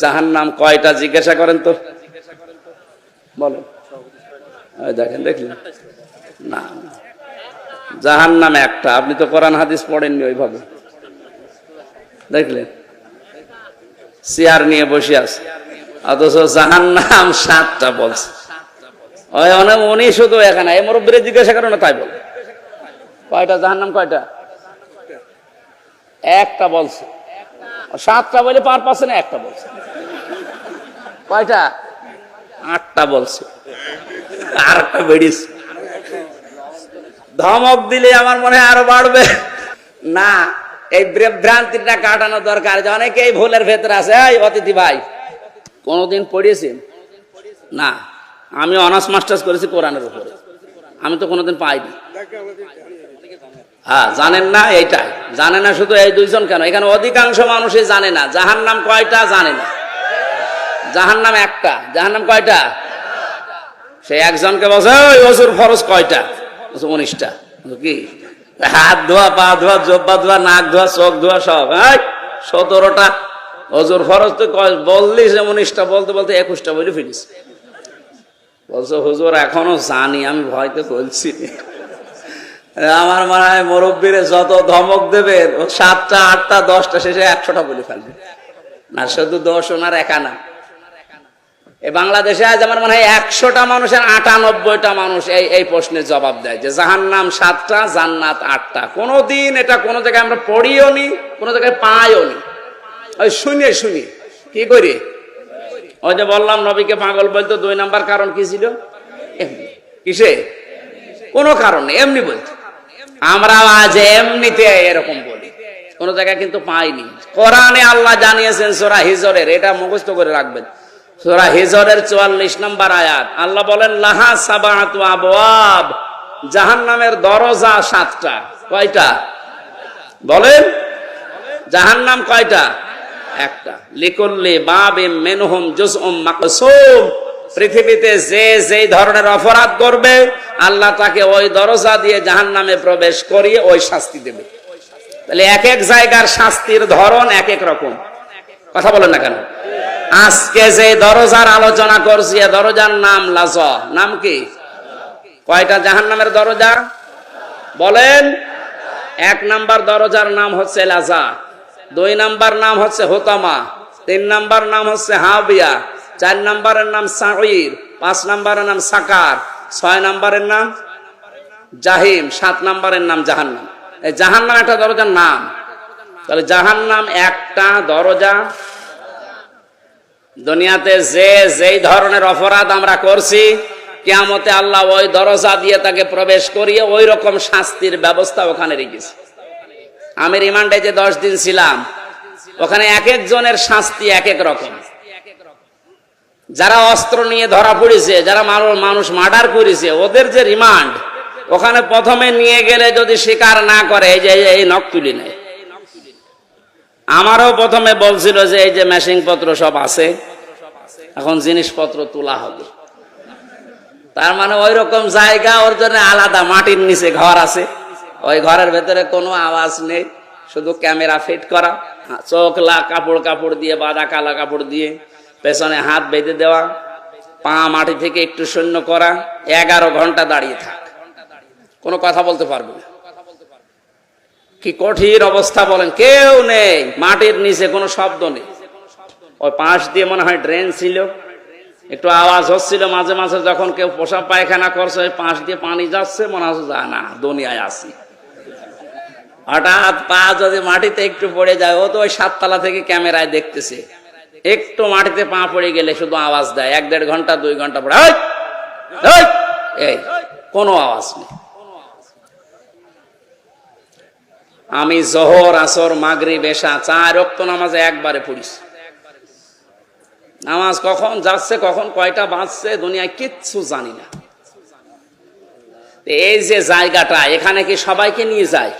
জাহান নাম কয়টা জিজ্ঞাসা করেন তো? বলেন। দেখেন, দেখলেন? না জাহান নাম একটা, আপনি তো কোরআন হাদিস পড়েননি ওইভাবে। দেখলেন? চেয়ার নিয়ে বসে আছে। অথচ জাহান নাম সাতটা বলছে। উনি শুধু এখানে, এই মুরব্বীরে জিজ্ঞাসা করে না, তাই বল। কয়টা জাহান নাম কয়টা? একটা বলছে। সাতটা বলে পার পাচ্ছে না একটা বলছে। কয়টা? আটটা বলছে। আর একটা ধমক দিলে আমার মনে হয় আরও বাড়বে। না, এই ভ্রান্তিটা কাটানো দরকার যে অনেকেই ভুলের ভেতরে আছে। এই অতিথি ভাই, কোনোদিন পড়িয়েছেন? না, আমি অনার্স মাস্টার্স করেছি কোরআনের উপরে। আমি তো কোনোদিন পাইনি। হ্যাঁ জানেন না এইটাই। জানে না শুধু এই দুইজন কেন? এখানে অধিকাংশ মানুষই জানে না। জাহান নাম কয়টা জানে না। জাহান নাম একটা। জাহান নাম কয়টা? সে একজনকে বলছে, ওই অজুর ফরজ কয়টা? উনিশটা। কি? হাত ধোয়া, পা ধোয়া, জব্বা ধোয়া, নাক ধোয়া, চোখ ধোয়া, সব। হ্যাঁ সতেরোটা। অজুর ফরজ তো বললি যে উনিশটা, বলতে বলতে একুশটা বলে ফেলিস বলছে, হুজুর, এখনও জানি, আমি ভয়তে বলছি। আমার মনে হয় মুরব্বীরে যত ধমক দেবে, সাতটা, আটটা, দশটা, শেষে একশোটা বলে ফেলবে। না, শুধু দশ ওনার একা না এই বাংলাদেশে আজ আমার মনে হয় একশোটা মানুষের আটানব্বইটা মানুষ এই এই প্রশ্নের জবাব দেয় যে জাহান্নাম সাতটা, জান্নাত আটটা। কোনোদিন এটা কোনো জায়গায় আমরা পড়িও নি, কোনো জায়গায় পাইও নি। ওই শুনে, শুনি। কি করি? ওই যে বললাম, নবীকে পাগল বলতো দুই নাম্বার কারণ কি ছিল? এমনি। কিসে? কোনো কারণ নেই, এমনি বলতো আমরা আজ এমনিতে এরকম বলি। কোন জায়গায় কিন্তু পাইনি। কোরআনে আল্লাহ জানিয়েছেন সোরা হিজরের, এটা মুখস্থ করে রাখবেন। সোরা হিজরের চুয়াল্লিশ নম্বর আয়াত। আল্লাহ বলেন, লাহা সাবাত আবওয়াব। জাহান্নামের দরজা সাতটা। কয়টা? বলেন। জাহান্নাম কয়টা? একটা। লিকুল্লি বাবে মেনহুম জুসউম মাকসুম। পৃথিবীতে যে যেই ধরনের অপরাধ করবে, আল্লাহ তাকে ওই দরজা দিয়ে জাহান্নামে প্রবেশ করিয়ে ওই শাস্তি দেবে। তাহলে এক এক জায়গার শাস্তির ধরন এক এক রকম। কথা বলেন না কেন? আজকে যে দরজার আলোচনা করছি দরজার নাম লাজ। নাম কি? কয়টা জাহান্নামের দরজা? বলেন। এক নাম্বার দরজার নাম হচ্ছে লাজা। দুই নাম্বার নাম হচ্ছে হোতামা। তিন নাম্বার নাম হচ্ছে হাবিয়া। চার নাম্বারের নাম সাঈর পাঁচ নাম্বারের নাম সাকার, ছয় নাম্বারের নাম জাহিম, সাত নাম্বারের নাম জাহান্নাম। এই জাহান্নাম একটা দরজার নাম। তাহলে জাহান্নাম একটা দরজা। দুনিয়াতে যে, যেই ধরনের অপরাধ আমরা করছি, কেয়ামতে আল্লাহ ওই দরজা দিয়ে তাকে প্রবেশ করিয়ে ওই রকম শাস্তির ব্যবস্থা ওখানে রেখেছে। আমি রিমান্ডে যে দশ দিন ছিলাম, ওখানে এক একজনের শাস্তি এক এক রকম। যারা অস্ত্র নিয়ে ধরা পড়েছে, যারা মানুষ মার্ডার করেছে, ওদের যে রিমান্ড, ওখানে প্রথমে নিয়ে গেলে যদি স্বীকার না করে, এই যে, এই- নখ তুলি নেয়। আমারও প্রথমে বলছিল যে, এই যে মেশিং পত্র সব আছে, এখন জিনিসপত্র তোলা হবে। তার মানে ওই রকম জায়গা, ওর জন্য আলাদা মাটির নিচে ঘর আছে। ওই ঘরের ভেতরে কোনো আওয়াজ নেই, শুধু ক্যামেরা ফিট করা, চোখ লা কাপড় কাপড় দিয়ে বাঁধা কালা কাপড় দিয়ে। পেছনে হাত বেঁধে দেওয়া, পা মাটি থেকে একটু শূন্য করা, এগারো ঘণ্টা দাঁড়িয়ে থাক। কোনো কথা বলতে পারবে না। কি কঠিন অবস্থা বলেন, কেউ নেই, মাটির নিচে কোনো শব্দ নেই। ওই পাশ দিয়ে মনে হয় ড্রেন ছিল। একটু আওয়াজ হচ্ছিল মাঝে মাঝে, যখন কেউ পোশাক পায়খানা করছে, ওই পাশ দিয়ে পানি যাচ্ছে, মনে হচ্ছে যা, না, দুনিয়ায় আসি হঠাৎ পা যদি মাটিতে একটু পড়ে যায়, ও তো ওই সাততলা থেকে ক্যামেরায় দেখতেছে। একটু মাটিতে পা পড়ে গেলে শুধু আওয়াজ দেয়। এক দেড় ঘণ্টা, দুই ঘণ্টা পরে! এই, কোনো আওয়াজ নেই। আমি জহর, আসর মাগরি বেশা চার রক্ত নামাজে একবারে পড়িস। নামাজ কখন যাচ্ছে, কখন কয়টা বাঁচছে দুনিয়ায় কিচ্ছু জানি না। এই যে জায়গাটা, এখানে কি সবাইকে নিয়ে যায়?